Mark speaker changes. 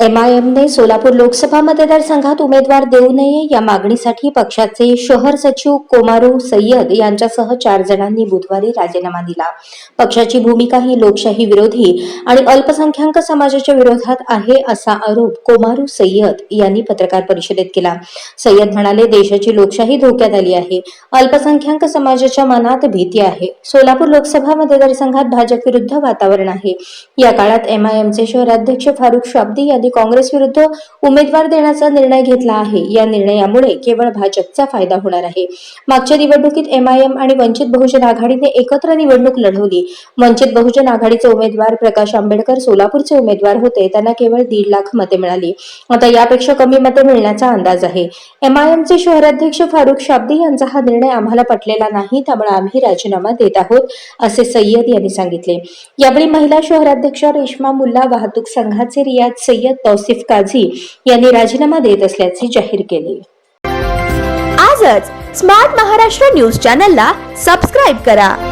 Speaker 1: एमआयएमने सोलापूर लोकसभा मतदारसंघात उमेदवार देऊ नये या मागणीसाठी पक्षाचे शहर सचिव कोमारू सय्यद यांच्यासह चार जणांनी बुधवारी राजीनामा दिला. पक्षाची भूमिका ही लोकशाही विरोधी आणि अल्पसंख्याक समाजाच्या विरोधात आहे असा आरोप कोमारू सय्यद यांनी पत्रकार परिषदेत केला. सय्यद म्हणाले देशाची लोकशाही धोक्यात आली आहे. अल्पसंख्याक समाजाच्या मनात भीती आहे. सोलापूर लोकसभा मतदारसंघात भाजप विरुद्ध वातावरण आहे. या काळात एमआयएमचे शहराध्यक्ष फारुख शाब्दी यांनी काँग्रेस विरुद्ध उमेदवार देण्याचा निर्णय घेतला आहे. या निर्णयामुळे केवळ भाजपचा फायदा होणार आहे. मागच्या निवडणुकीत एमआयएम आणि वंचित बहुजन आघाडीने एकत्र निवडणूक लढवली. वंचित बहुजन आघाडीचे उमेदवार प्रकाश आंबेडकर सोलापूरचे उमेदवार होते. त्यांना केवळ दीड लाख मते मिळाली. आता यापेक्षा कमी मते मिळण्याचा अंदाज आहे. एमआयएमचे शहराध्यक्ष फारुख शाब्दी यांचा हा निर्णय आम्हाला पटलेला नाही त्यामुळे आम्ही राजीनामा देत आहोत असे सय्यद यांनी सांगितले. यावेळी महिला शहराध्यक्ष रेश्मा मुल्ला वाहतूक संघाचे रियाज सय्यद तौसिफ काझी यांनी राजीनामा देत असल्याचे जाहीर केले.
Speaker 2: आजच स्मार्ट महाराष्ट्र न्यूज चॅनलला सबस्क्राईब करा.